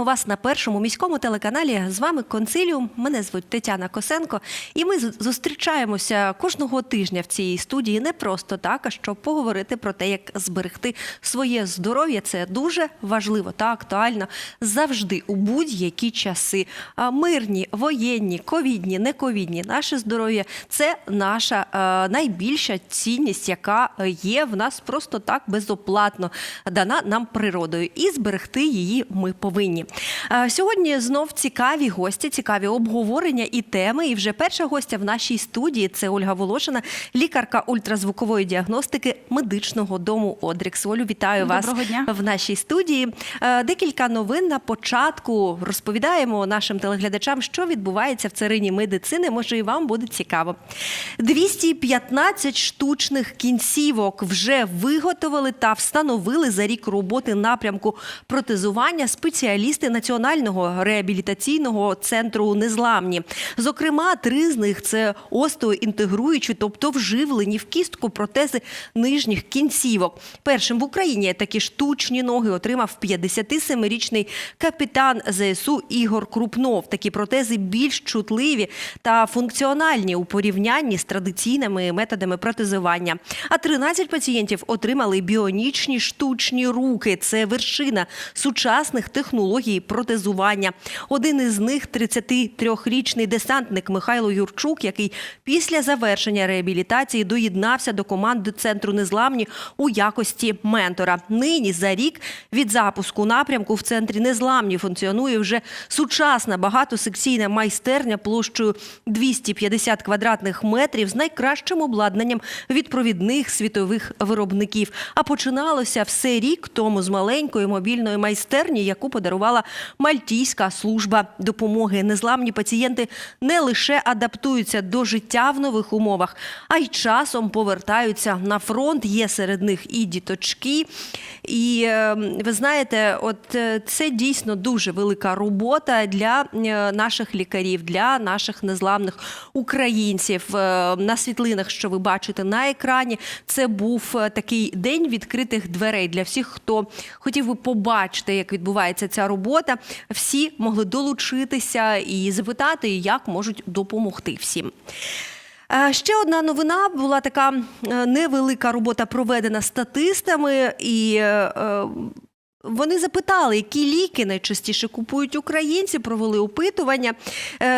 Вітаємо вас на першому міському телеканалі. З вами консиліум. Мене звуть Тетяна Косенко, і ми зустрічаємося кожного тижня в цій студії не просто так, а щоб поговорити про те, як зберегти своє здоров'я. Це дуже важливо та актуально завжди у будь-які часи. Мирні, воєнні, ковідні, нековідні. Наше здоров'я це наша е, найбільша цінність, яка є в нас просто так безоплатно дана нам природою, і зберегти її ми повинні. Е, Сьогодні знов цікаві гості, цікаві обговорення і теми. І вже перша гостя в нашій студії це Ольга Волошина, лікарка ультразвукової діагностики медичного дому Одрікс. Олю, вітаю вас дня. в нашій студії. Е, Декілька новин на початку розповідаємо нашим телеглядачам, що відбувається в царині медицини. Може, і вам буде цікаво. 215 штучних кінцівок вже виготовили та встановили за рік роботи напрямку протезування спеціалісти Національного реабілітаційного центру Незламні. Зокрема, три з них це остеоінтегруючі, тобто вживлені в кістку протези нижніх кінцівок. Першим в Україні такі штучні ноги отримав 57-річний капітан ЗСУ Ігор Крупнов. Такі протези більш чутливі та функціональні у порівнянні з традиційними методами протезування. А 13 пацієнтів отримали біонічні штучні руки. Це вершина сучасних технологій протезування. Один із них 33-річний десантник Михайло Юрчук, який після завершення реабілітації доєднався до команди центру незламні у якості ментора. Нині за рік від запуску напрямку в центрі незламні функціонує вже сучасна багатосекційна майстерня площею 250 квадратних метрів з найкращим обладнанням від провідних світових виробників. А починалося все рік тому з маленької мобільної майстерні, яку подарувала Мальтійська служба допомоги. Незламні пацієнти не лише адаптуються до життя в нових умовах, а й часом повертаються на фронт. Є серед них і діточки. І е, ви знаєте, от е, це дійсно дуже велика робота для е, наших лікарів, для наших незламних українців. Е, На світлинах, що ви бачите на екрані, це був такий день відкритих дверей для всіх, хто хотів би побачити, як відбувається ця робота. Всі могли долучитися і запитати, як можуть допомогти всім. Е, Ще одна новина була така е, невелика робота проведена статистами, і е, вони запитали, які ліки найчастіше купують українці, провели опитування.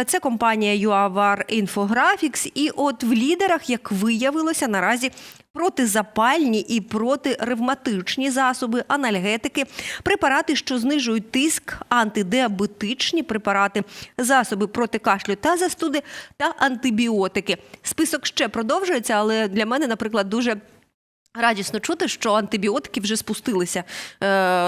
Це компанія UAVAR Infographics. І от в лідерах, як виявилося, наразі протизапальні і протиревматичні засоби, анальгетики, препарати, що знижують тиск, антидіабетичні препарати, засоби проти кашлю та застуди та антибіотики. Список ще продовжується, але для мене, наприклад, дуже. Радісно чути, що антибіотики вже спустилися е,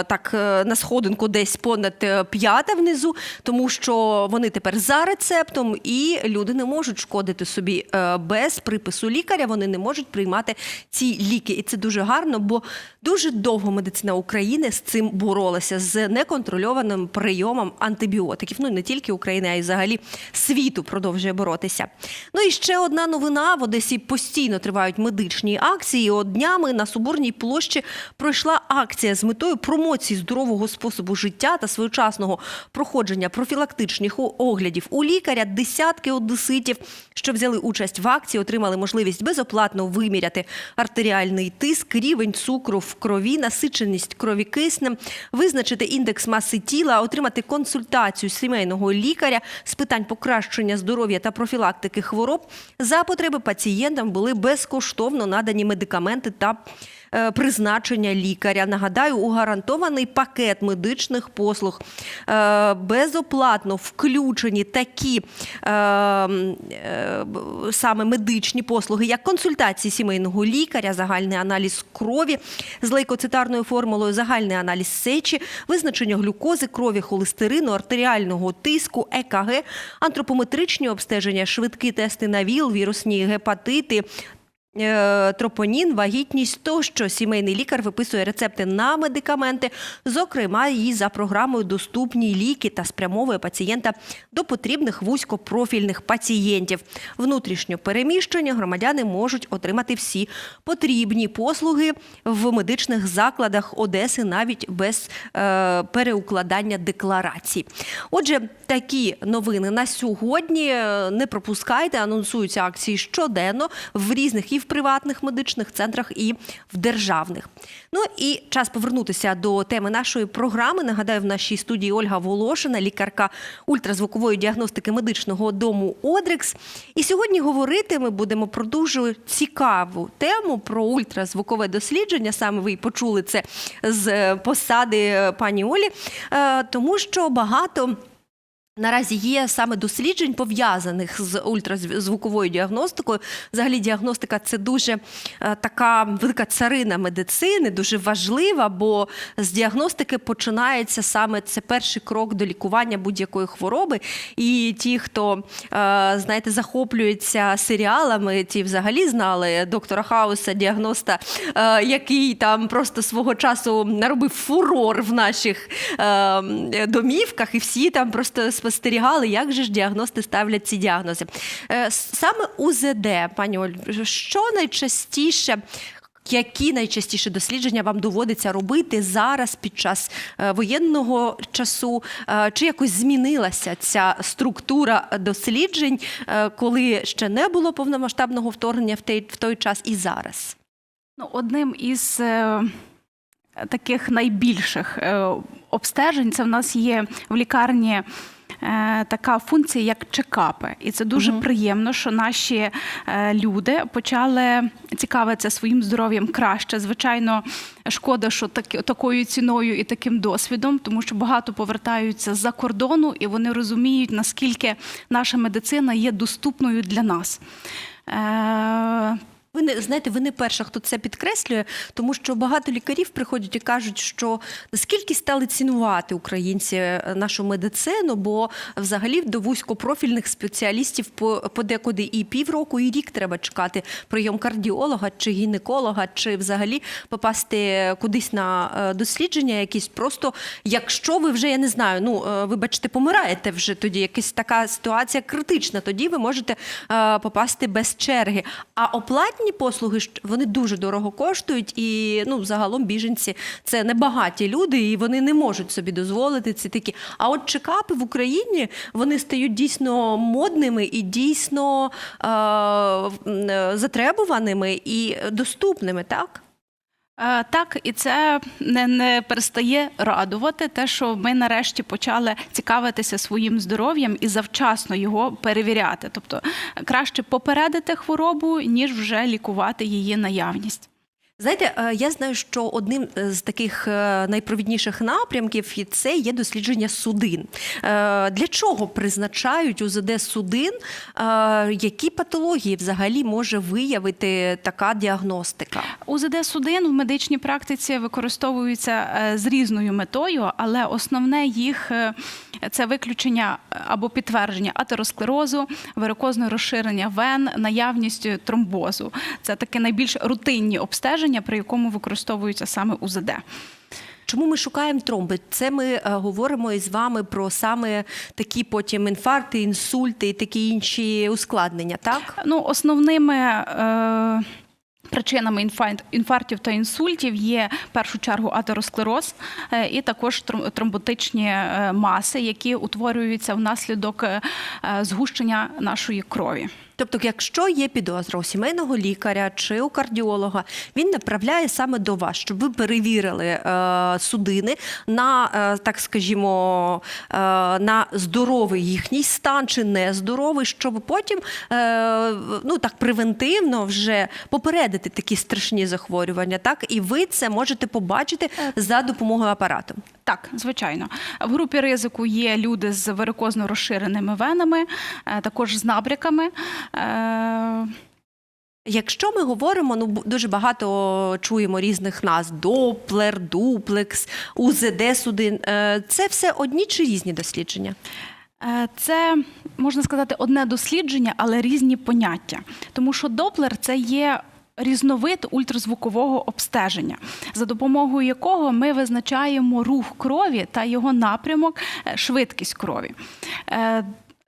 так е, на сходинку десь понад е, п'ята внизу, тому що вони тепер за рецептом, і люди не можуть шкодити собі е, без припису лікаря. Вони не можуть приймати ці ліки, і це дуже гарно, бо дуже довго медицина України з цим боролася з неконтрольованим прийомом антибіотиків. Ну не тільки України, а й взагалі світу продовжує боротися. Ну і ще одна новина: в Одесі постійно тривають медичні акції. От днями на Соборній площі пройшла акція з метою промоції здорового способу життя та своєчасного проходження профілактичних оглядів у лікаря. Десятки одеситів, що взяли участь в акції, отримали можливість безоплатно виміряти артеріальний тиск, рівень цукру в крові, насиченість крові киснем, визначити індекс маси тіла, отримати консультацію сімейного лікаря з питань покращення здоров'я та профілактики хвороб. За потреби пацієнтам були безкоштовно надані медикаменти та е, призначення лікаря. Нагадаю, у гарантований пакет медичних послуг е, безоплатно включені такі е, саме медичні послуги, як консультації сімейного лікаря, загальний аналіз крові з лейкоцитарною формулою, загальний аналіз сечі, визначення глюкози, крові, холестерину, артеріального тиску, ЕКГ, антропометричні обстеження, швидкі тести на ВІЛ, вірусні гепатити. Е, тропонін, вагітність, тощо сімейний лікар виписує рецепти на медикаменти, зокрема і за програмою доступні ліки та спрямовує пацієнта до потрібних вузькопрофільних пацієнтів. Внутрішньо переміщення громадяни можуть отримати всі потрібні послуги в медичних закладах Одеси навіть без е, переукладання декларацій. Отже, такі новини на сьогодні Е, не пропускайте. Анонсуються акції щоденно в різних і в приватних медичних центрах, і в державних. Ну і час повернутися до теми нашої програми. Нагадаю, в нашій студії Ольга Волошина, лікарка ультразвукової діагностики медичного дому Одрекс. І сьогодні говорити ми будемо про дуже цікаву тему про ультразвукове дослідження. Саме ви почули це з е, посади е, пані Олі, Е, тому що багато. Наразі є саме досліджень пов'язаних з ультразвуковою діагностикою. Взагалі, діагностика це дуже е, така велика царина медицини, дуже важлива, бо з діагностики починається саме це перший крок до лікування будь-якої хвороби. І ті, хто е, знаєте, захоплюється серіалами, ті взагалі знали доктора Хауса, діагноста, е, який там просто свого часу наробив фурор в наших домівках, і всі там просто спостерігали, як же ж діагности ставлять ці діагнози. Е, Саме УЗД, пані Оль, що найчастіше? Які найчастіше дослідження вам доводиться робити зараз під час е, воєнного часу? Е, Чи якось змінилася ця структура досліджень, коли ще не було повномасштабного вторгнення в той, в той час і зараз? Ну, одним із таких найбільших обстежень це в нас є в лікарні. Е, Така функція, як чекапи, і це дуже Мгм. приємно, що наші е, люди почали цікавитися своїм здоров'ям краще. Звичайно, шкода, що так, такою ціною і таким досвідом, тому що багато повертаються з-за кордону, і вони розуміють, наскільки наша медицина є доступною для нас. Ви не знаєте, ви не перша, хто це підкреслює, тому що багато лікарів приходять і кажуть, що наскільки стали цінувати українці е, нашу медицину, бо взагалі до вузькопрофільних спеціалістів по подекуди і півроку, і рік треба чекати прийом кардіолога чи гінеколога, чи взагалі попасти кудись на е, дослідження, якісь просто якщо ви вже я не знаю, ну е, вибачте, помираєте вже тоді. Якась така ситуація критична. Тоді ви можете попасти без черги. А оплатні послуги вони дуже дорого коштують, і ну загалом біженці це небагаті люди, і вони не можуть собі дозволити ці такі. А от чекапи в Україні вони стають дійсно модними і дійсно е, затребуваними і доступними, так? Е, Так, і це не, не перестає радувати те, що ми нарешті почали цікавитися своїм здоров'ям і завчасно його перевіряти. Тобто краще попередити хворобу, ніж вже лікувати її наявність. Знаєте, е, я знаю, що одним з таких е, найпровідніших напрямків це є дослідження судин. Е, Для чого призначають УЗД судин? Е, Які патології взагалі може виявити така діагностика? УЗД судин в медичній практиці використовуються е, з різною метою, але основне їх е, це виключення або підтвердження атеросклерозу, варикозного розширення вен, наявність тромбозу. Це такі найбільш рутинні обстеження, при якому використовується саме УЗД. Чому ми шукаємо тромби? Це ми е, говоримо із вами про саме такі потім інфаркти, інсульти і такі інші ускладнення, так? Ну, основними е, причинами інфаркт- інфарктів та інсультів є в першу чергу атеросклероз е, і також тром- тромботичні е, маси, які утворюються внаслідок згущення нашої крові. Тобто, якщо є підозра у сімейного лікаря чи у кардіолога, він направляє саме до вас, щоб ви перевірили е, судини на, е, так скажімо, е, на здоровий їхній стан чи нездоровий, щоб потім е, ну так превентивно вже попередити такі страшні захворювання. Так, і ви це можете побачити за допомогою апарату. Так, звичайно. В групі ризику є люди з варикозно розширеними венами, е, також з набряками. Е, Якщо ми говоримо, ну дуже багато чуємо різних назв: Доплер, дуплекс, УЗД судин. Е, Це все одні чи різні дослідження? Це можна сказати одне дослідження, але різні поняття. Тому що Доплер це є різновид ультразвукового обстеження, за допомогою якого ми визначаємо рух крові та його напрямок, е, швидкість крові. Е,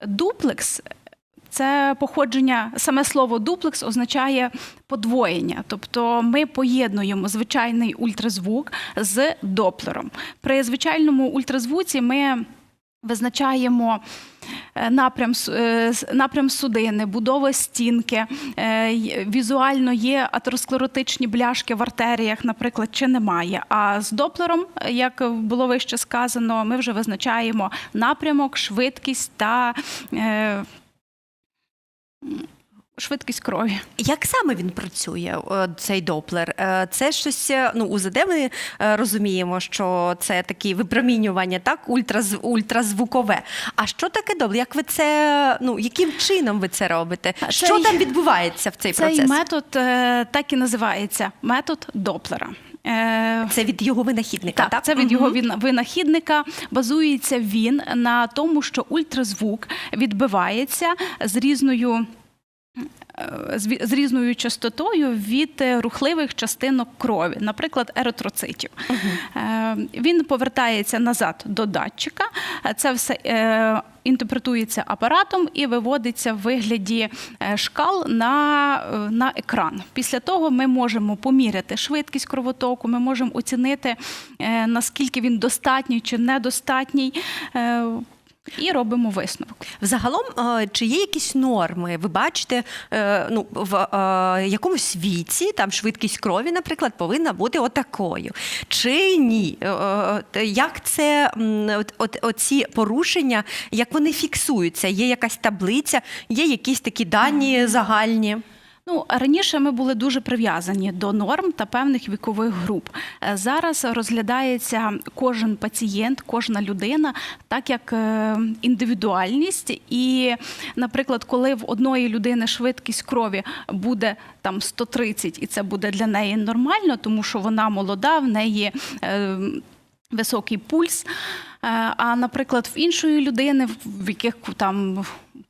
Дуплекс це походження, саме слово дуплекс означає подвоєння. Тобто ми поєднуємо звичайний ультразвук з доплером. При звичайному ультразвуці ми визначаємо напрям, с- е, напрям судини, будова стінки, е, візуально є атеросклеротичні бляшки в артеріях, наприклад, чи немає. А з доплером, е, як було вище сказано, ми вже визначаємо напрямок, швидкість та е, швидкість крові. Як саме він працює, цей доплер? Е, Це щось, е, ну, УЗД ми е, розуміємо, що це такі випромінювання, так, ультраз, ультразвукове. А що таке доплер? Як ви це, ну, яким чином ви це робите? Що цей- там відбувається в цей Цей процес? метод е, так і називається метод доплера. Це від його винахідника, так? Так, це від його винахідника. Базується він на тому, що ультразвук відбивається з різною. Е, З різною частотою від е, рухливих частинок крові, наприклад, еритроцитів. Е, Він повертається назад до датчика. Це все інтерпретується апаратом і виводиться в вигляді шкал на, на екран. Після того ми можемо поміряти швидкість кровотоку, ми можемо оцінити, наскільки він достатній чи недостатній. І робимо висновок. Взагалом, е, чи є якісь норми? Ви бачите, е, ну, в е, якомусь віці там швидкість крові, наприклад, повинна бути отакою. Чи ні? Як це от, от, оці порушення, як вони фіксуються? Є якась таблиця, є якісь такі дані загальні? Ну раніше ми були дуже прив'язані до норм та певних вікових груп. Е, Зараз розглядається кожен пацієнт, кожна людина, так як е, індивідуальність. І, наприклад, коли в одної людини швидкість крові буде там 130, і це буде для неї нормально, тому що вона молода, в неї. е, Високий пульс. А, наприклад, в іншої людини, в яких там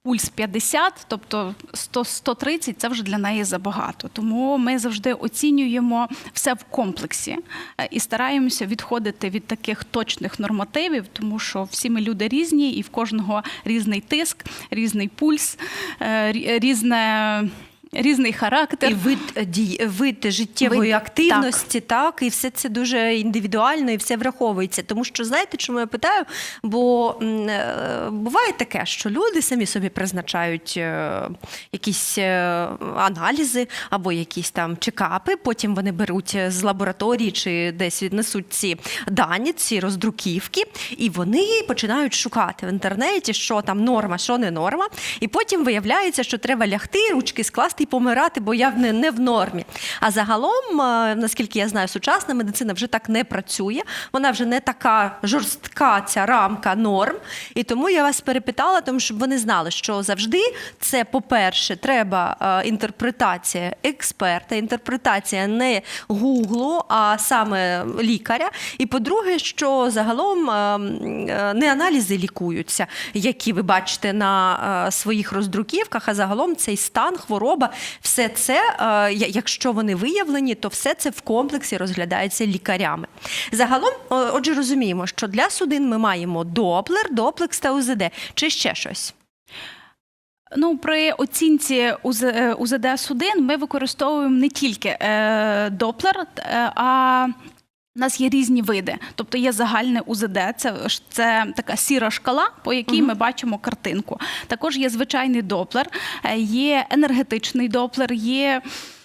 пульс 50, тобто 100, 130, це вже для неї забагато. Тому ми завжди оцінюємо все в комплексі е, і стараємося відходити від таких точних нормативів, тому що всі ми люди різні, і в кожного різний тиск, різний пульс, е, різне. Різний характер. І вид, е, дій, вид життєвої Вид, активності, так. і все це дуже індивідуально і все враховується. Тому що знаєте, чому я питаю? Бо м, е, буває таке, що люди самі собі призначають е, якісь е, аналізи або якісь там чекапи, потім вони беруть з лабораторії чи десь віднесуть ці дані, ці роздруківки, і вони починають шукати в інтернеті, що там норма, що не норма. І потім виявляється, що треба лягти, ручки скласти і помирати, бо я не, не в нормі. А загалом, е, наскільки я знаю, сучасна медицина вже так не працює. Вона вже не така жорстка ця рамка норм. І тому я вас перепитала, тому щоб вони знали, що завжди це, по-перше, треба е, інтерпретація експерта, інтерпретація не гуглу, а саме лікаря. І по-друге, що загалом е, м, е, не аналізи лікуються, які ви бачите на своїх роздруківках, а загалом цей стан, хвороба, все це, е, якщо вони виявлені, то все це в комплексі розглядається лікарями. Загалом, отже, розуміємо, що для судин ми маємо доплер, доплекс та УЗД, чи ще щось. Ну, при оцінці е, УЗД судин ми використовуємо не тільки е, доплер, е, а у нас є різні види. Тобто є загальне УЗД, це, це така сіра шкала, по якій ми бачимо картинку. Також є звичайний доплер, е, є енергетичний доплер, є.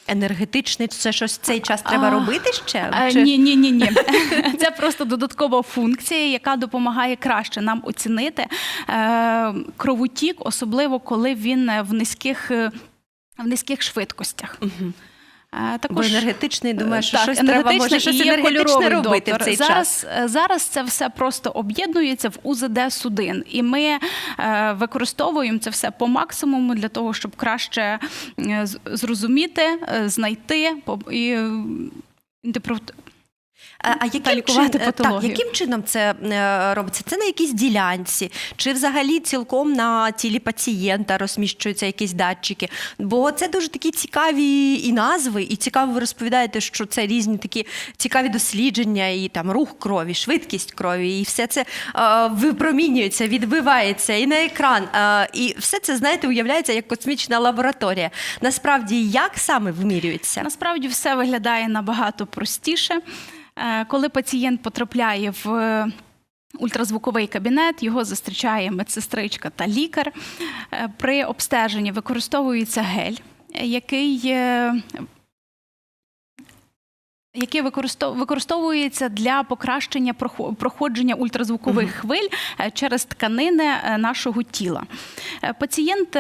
Енергетичний, це щось цей час треба А, робити ще? Е, Чи- Ні, ні, ні, ні. Це просто додаткова функція, яка допомагає краще нам оцінити е, кровотік, особливо коли він в низьких. В низьких швидкостях. Мгм. Е, Бо енергетичний думає, що так, щось треба, може, щось і енергетичне робити доктор. в цей зараз, час. е, Зараз це все просто об'єднується в УЗД судин, і ми е, використовуємо це все по максимуму для того, щоб краще е, зрозуміти, е, знайти і е, А, яким, Та лікувати чин- е, так, яким чином це е, робиться? Це на якійсь ділянці, чи взагалі цілком на тілі пацієнта розміщуються якісь датчики? Бо це дуже такі цікаві і назви, і цікаво ви розповідаєте, що це різні такі цікаві дослідження, і там рух крові, швидкість крові, і все це е, випромінюється, відбивається і на екран. Е, і все це, знаєте, уявляється як космічна лабораторія. Насправді, як саме вимірюється? Насправді все виглядає набагато простіше. Е, Коли пацієнт потрапляє в е, ультразвуковий кабінет, його зустрічає медсестричка та лікар. Е, При обстеженні використовується гель, який. Який використовується для покращення прохо- проходження ультразвукових хвиль е, через тканини е, нашого тіла. Е, Пацієнт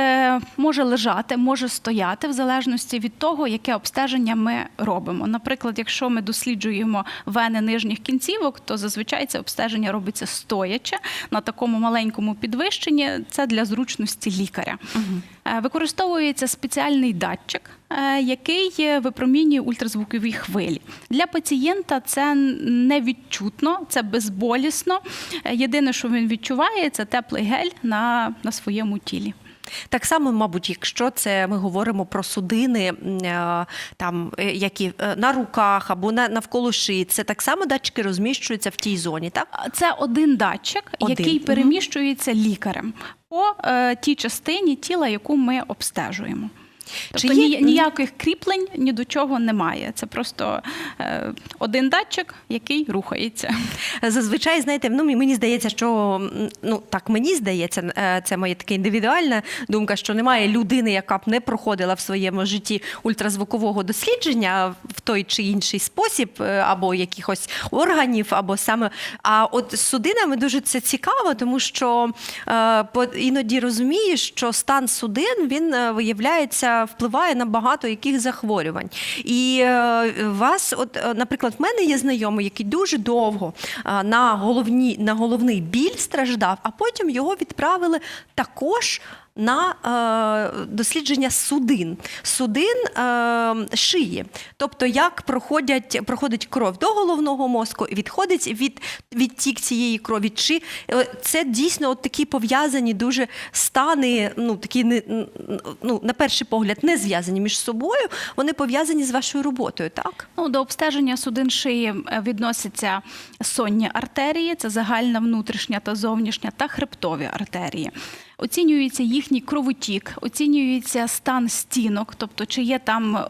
може лежати, може стояти в залежності від того, яке обстеження ми робимо. Наприклад, якщо ми досліджуємо вени нижніх кінцівок, то зазвичай це обстеження робиться стоячи на такому маленькому підвищенні. Це для зручності лікаря. Е, Використовується спеціальний датчик, е, який е, випромінює ультразвукові хвилі. Для пацієнта це невідчутно, це безболісно. Е, Єдине, що він відчуває, це теплий гель на, на своєму тілі. Так само, мабуть, якщо це ми говоримо про судини, е, там е, які е, на руках або на навколо шиї, це так само датчики розміщуються в тій зоні, так? Це один датчик, Один. який переміщується лікарем по е, тій частині тіла, яку ми обстежуємо. Чи Тобто є- ніяких кріплень ні до чого немає. Це просто е, один датчик, який рухається. Зазвичай, знаєте, ну мені- здається, що ну так мені здається, е, це моя така індивідуальна думка, що немає людини, яка б не проходила в своєму житті ультразвукового дослідження в той чи інший спосіб, е, або якихось органів, або саме. А от з судинами дуже це цікаво, тому що е, іноді розумієш, що стан судин він е, виявляється, впливає на багато яких захворювань. І е, вас, от, е, наприклад, в мене є знайомий, який дуже довго е, на головні на головний біль страждав, а потім його відправили також. На е, дослідження судин, судин е, шиї, тобто як проходять, проходить кров до головного мозку і відходить від відтік цієї крові. Чи е, це дійсно от такі пов'язані дуже стани, ну такі не ну, на перший погляд не зв'язані між собою. Вони пов'язані з вашою роботою, так? Ну, до обстеження судин шиї е, відносяться сонні артерії, це загальна внутрішня та зовнішня, та хребтові артерії. Оцінюється їхній кровотік, оцінюється стан стінок, тобто чи є там е,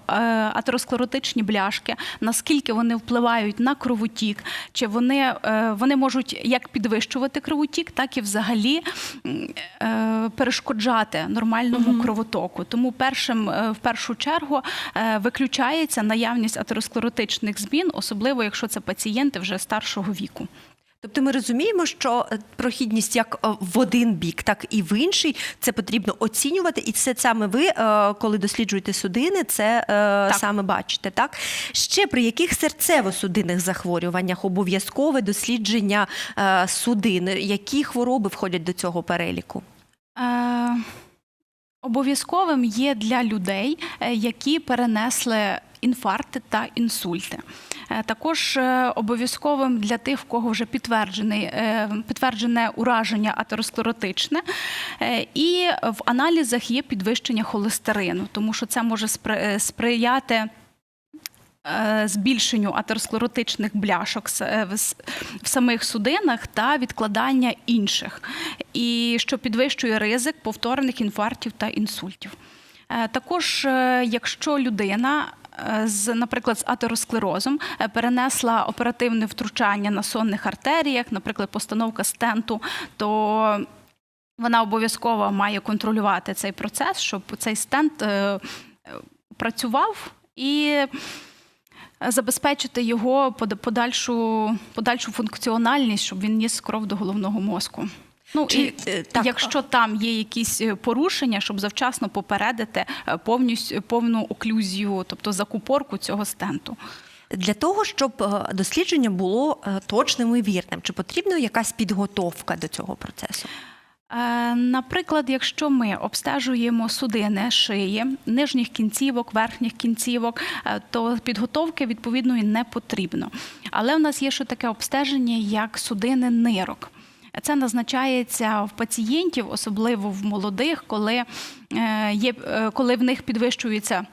атеросклеротичні бляшки, наскільки вони впливають на кровотік, чи вони, е, вони можуть як підвищувати кровотік, так і взагалі е, перешкоджати нормальному кровотоку. Тому першим в першу чергу виключається наявність атеросклеротичних змін, особливо якщо це пацієнти вже старшого віку. Тобто ми розуміємо, що е, прохідність як е, в один бік, так і в інший це потрібно оцінювати, і це саме ви, е, коли досліджуєте судини, це е, саме бачите. Так ще при яких серцево-судинних захворюваннях обов'язкове дослідження судин, які хвороби входять до цього переліку? Е, обов'язковим є для людей, які перенесли інфаркти та інсульти. Е, Також е, обов'язковим для тих, в кого вже підтверджений, е, підтверджене ураження атеросклеротичне. І в аналізах є підвищення холестерину, тому що це може сприяти збільшенню атеросклеротичних бляшок в самих судинах та відкладання інших, і що підвищує ризик повторних інфарктів та інсультів. Також, якщо людина з, наприклад, з атеросклерозом е, перенесла оперативне втручання на сонних артеріях, наприклад, постановка стенту, то вона обов'язково має контролювати цей процес, щоб цей стент е, е, працював і забезпечити його подальшу, подальшу функціональність, щоб він ніс кров до головного мозку. Ну Чи, і е, так, якщо там є якісь е, порушення, щоб завчасно попередити е, повністю повну оклюзію, тобто закупорку цього стенту. Для того, щоб е, дослідження було е, точним і вірним, чи потрібна якась підготовка до цього процесу? Е, Наприклад, якщо ми обстежуємо судини шиї, нижніх кінцівок, верхніх кінцівок, е, то підготовки відповідної не потрібно. Але в нас є ще таке обстеження, як судини нирок. Це назначається в пацієнтів, особливо в молодих, коли, е, є, е, коли в них підвищується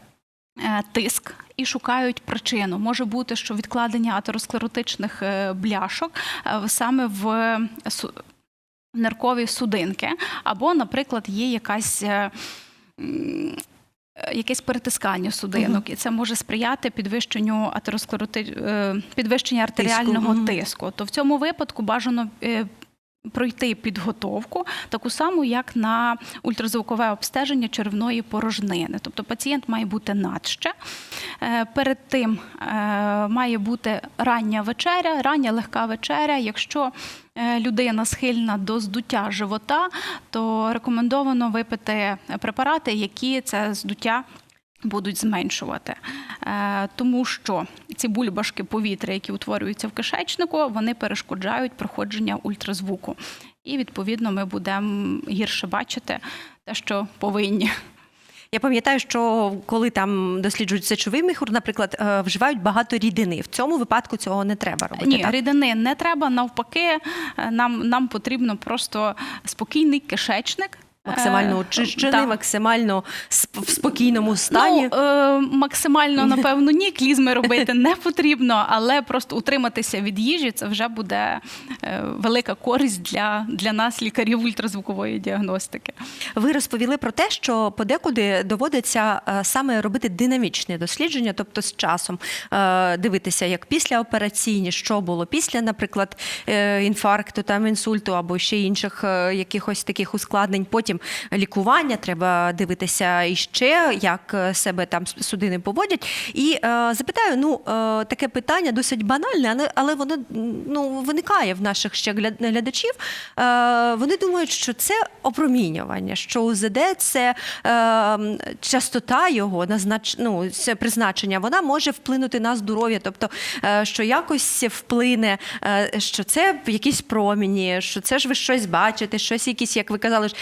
е, тиск і шукають причину. Може бути, що відкладення атеросклеротичних бляшок саме в ниркові судинки, або, наприклад, є якась. Якесь перетискання судинок, і це може сприяти підвищенню атеросклероти... підвищення артеріального мгм. тиску. То в цьому випадку бажано пройти підготовку, таку саму, як на ультразвукове обстеження черевної порожнини. Тобто пацієнт має бути надще. Е, Перед тим е, має бути рання вечеря, рання легка вечеря. Якщо е, людина схильна до здуття живота, то рекомендовано випити препарати, які це здуття будуть зменшувати, Е, тому що ці бульбашки повітря, які утворюються в кишечнику, вони перешкоджають проходження ультразвуку. І відповідно ми будемо гірше бачити те, що повинні. Я пам'ятаю, що коли там досліджують сечовий міхур, наприклад, е, вживають багато рідини. В цьому випадку цього не треба робити. Ні, так? рідини не треба. Навпаки, е, нам, нам потрібно просто спокійний кишечник. Максимально Е, очищений, максимально в спокійному стані. Ну, е, максимально, напевно, ні, клізми робити не потрібно, але просто утриматися від їжі це вже буде е, велика користь для, для нас, лікарів ультразвукової діагностики. Ви розповіли про те, що подекуди доводиться е, саме робити динамічне дослідження, тобто з часом дивитися, як післяопераційні, що було після, наприклад, інфаркту, там інсульту або ще інших якихось таких ускладнень. Потім лікування треба дивитися іще, як е, себе там судини поводять. І е, запитаю, ну е, таке питання досить банальне, але, але воно ну виникає в наших ще глядачів. Е, вони думають, що це опромінювання, що УЗД це е, частота його назнач... ну, це призначення, вона може вплинути на здоров'я, тобто е, що якось вплине, е, що це якісь проміні, що це ж ви щось бачите, щось якісь, як ви казали, ж,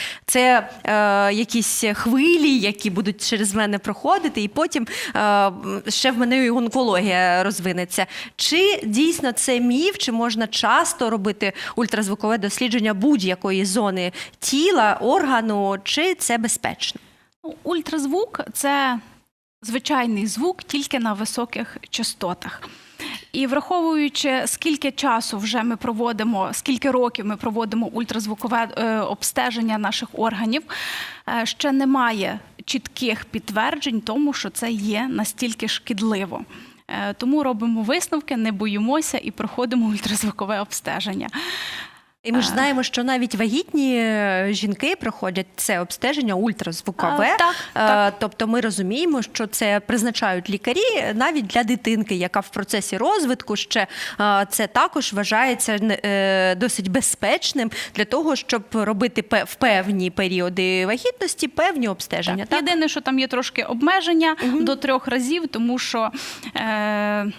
е, якісь хвилі, які будуть через мене проходити, і потім е, ще в мене і онкологія розвинеться. Чи дійсно це міф, чи можна часто робити ультразвукове дослідження будь-якої зони тіла, органу, чи це безпечно? Ну, Ультразвук це звичайний звук тільки на високих частотах. І враховуючи, скільки часу вже ми проводимо, скільки років ми проводимо ультразвукове е, обстеження наших органів, е, ще немає чітких підтверджень тому, що це є настільки шкідливо. Е, Тому робимо висновки, не боїмося і проходимо ультразвукове обстеження. І ми ж знаємо, що навіть вагітні е, жінки проходять це обстеження ультразвукове. А, так, Е, так. Тобто ми розуміємо, що це призначають лікарі навіть для дитинки, яка в процесі розвитку ще е, це також вважається е, досить безпечним для того, щоб робити в певні періоди вагітності певні обстеження. Так, Єдине, що там є трошки обмеження до трьох разів, тому що. Е-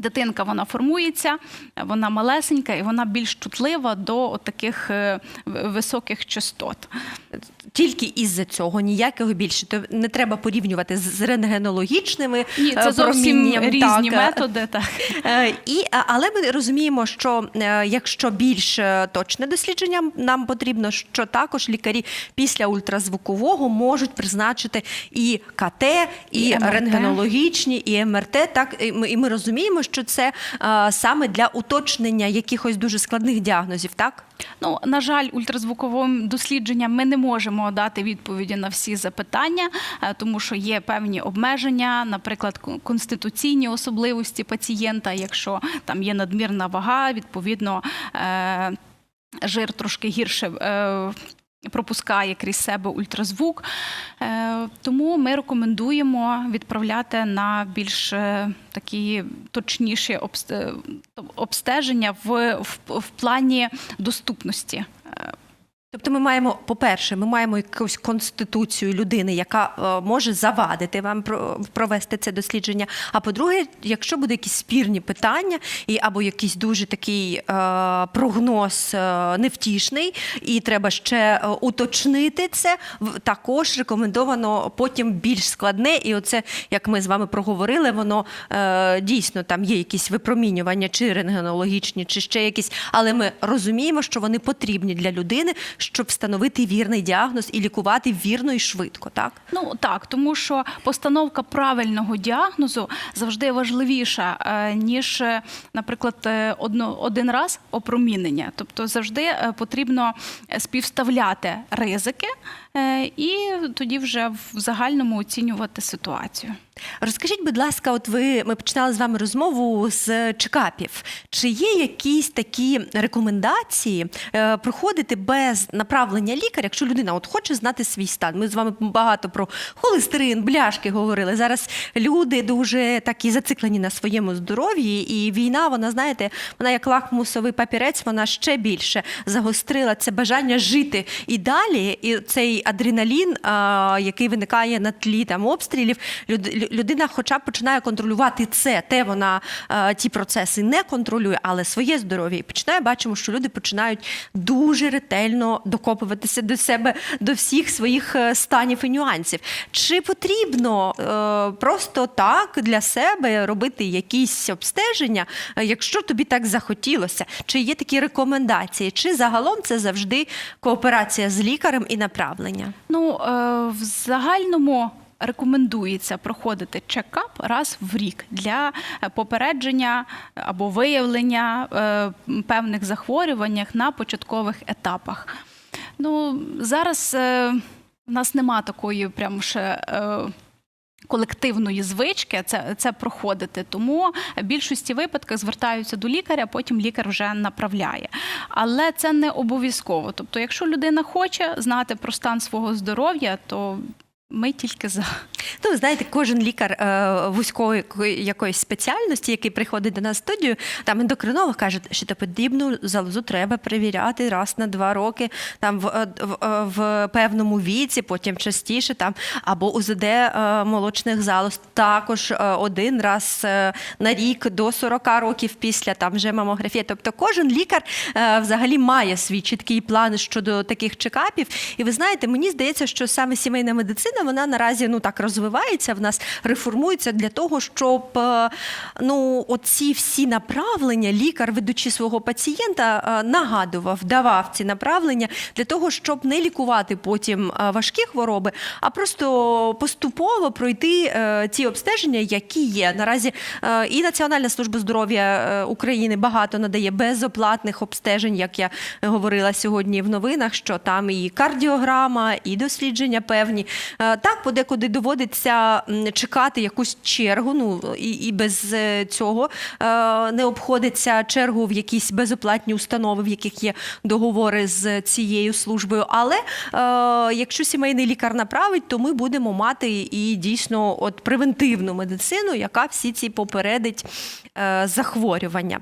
Дитинка вона формується, вона малесенька і вона більш чутлива до таких е, високих частот. Тільки із-за цього ніякого більше. То не треба порівнювати з рентгенологічними Ні, е, це зовсім промінням, різні так, е, методи. Так. Е, І, але ми розуміємо, що е, якщо більш е, точне дослідження нам потрібно, що також лікарі після ультразвукового можуть призначити і КТ, і, І рентгенологічні, і МРТ. Так і ми, і ми розуміємо, що це е, саме для уточнення якихось дуже складних діагнозів, так? Ну, на жаль, ультразвуковим дослідженням ми не можемо дати відповіді на всі запитання, е, тому що є певні обмеження, наприклад, конституційні особливості пацієнта. Якщо там є надмірна вага, відповідно е, жир трошки гірше. Е, Пропускає крізь себе ультразвук, Е, тому ми рекомендуємо відправляти на більш е, такі точніші обс- обстеження в, в, в плані доступності. Тобто, ми маємо, по-перше, ми маємо якусь конституцію людини, яка е, може завадити вам про- провести це дослідження. А по-друге, якщо буде якісь спірні питання, і або якийсь дуже такий е, прогноз е, невтішний, і треба ще уточнити це, також рекомендовано потім більш складне. І оце, як ми з вами проговорили, воно дійсно там є якісь випромінювання, чи рентгенологічні, чи ще якісь, але ми розуміємо, що вони потрібні для людини, щоб встановити вірний діагноз і лікувати вірно і швидко. Так Ну так, тому що постановка правильного діагнозу завжди важливіша, е, ніж, е, наприклад, е, одно, один раз опромінення. Тобто завжди потрібно співставляти ризики і тоді вже в загальному оцінювати ситуацію. розкажіть, будь ласка, от ви ми починали з вами розмову з чекапів. Чи є якісь такі рекомендації е, проходити без направлення лікаря, якщо людина от хоче знати свій стан? Ми з вами багато про холестерин, бляшки говорили. Зараз люди дуже такі зациклені на своєму здоров'ї, і війна, вона знаєте, вона як лакмусовий папірець, вона ще більше загострила це бажання жити і далі. І цей адреналін, а, який виникає на тлі там обстрілів, люд- людина, хоча б починає контролювати це, те вона ті процеси не контролює, але своє здоров'я. І починає бачимо, що люди починають дуже ретельно докопуватися до себе, до всіх своїх е, станів і нюансів. Чи потрібно е, просто так для себе робити якісь обстеження, е, якщо тобі так захотілося? Чи є такі рекомендації? Чи загалом це завжди кооперація з лікарем і направлення? Ну, е, в загальному рекомендується проходити чекап раз в рік для е, попередження або виявлення е, певних захворювань на початкових етапах. Ну, зараз в нас нема такої прям ще. Колективної звички це, це проходити, тому в більшості випадків звертаються до лікаря, потім лікар вже направляє. Але це не обов'язково. Тобто, якщо людина хоче знати про стан свого здоров'я, то ми тільки за. Ну, ви знаєте, кожен лікар е, вузької якоїсь спеціальності, який приходить до нас в студію, там ендокринолог каже, що то подібну залозу треба перевіряти раз на два роки, там в, е, в, е, в певному віці, потім частіше там або УЗД е, молочних залоз також е, один раз на рік до 40 років після там вже мамографії. Тобто кожен лікар е, взагалі має свій чіткий план щодо таких чекапів. І ви знаєте, мені здається, що саме сімейна медицина вона наразі ну так розвивається в нас, реформується для того, щоб е, ну оці всі направлення лікар, ведучи свого пацієнта, е, нагадував, давав ці направлення для того, щоб не лікувати потім е, важкі хвороби, а просто поступово пройти ті обстеження, які є наразі. І Національна служба здоров'я України багато надає безоплатних обстежень, як я говорила сьогодні в новинах, що там і кардіограма, і дослідження певні. Так, подекуди доводиться чекати якусь чергу. Ну і, і без е, цього е, не обходиться чергу в якісь безоплатні установи, в яких є договори з цією службою. Але е, якщо сімейний лікар направить, то ми будемо мати і дійсно от превентивну медицину, яка всі ці попередить захворювання.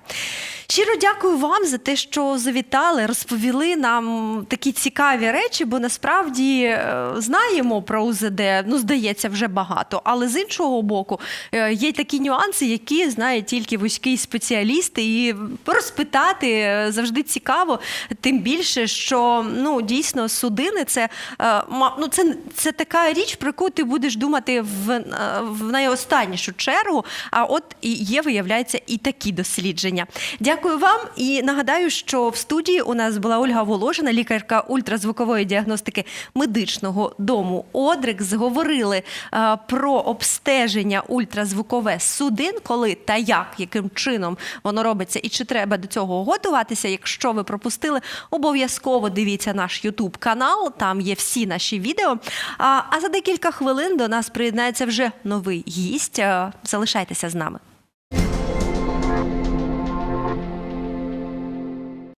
Щиро дякую вам за те, що завітали, розповіли нам такі цікаві речі, бо насправді знаємо про УЗД, ну здається, вже багато. Але з іншого боку, е, є такі нюанси, які знає тільки вузький спеціаліст, і розпитати е, завжди цікаво, тим більше, що ну дійсно судини це, е, ну, це, це така річ, про яку ти будеш думати в, в найостаннішу чергу. А от і є, виявляється, і такі дослідження. Дякую вам і нагадаю, що в студії у нас була Ольга Волошина, лікарка ультразвукової діагностики медичного дому Одрикс. Говорили е, про обстеження ультразвукове судин, коли та як, яким чином воно робиться, і чи треба до цього готуватися. Якщо ви пропустили, обов'язково дивіться наш Ютуб канал. Там є всі наші відео. А, а за декілька хвилин до нас приєднається вже новий гість. Е, Залишайтеся з нами.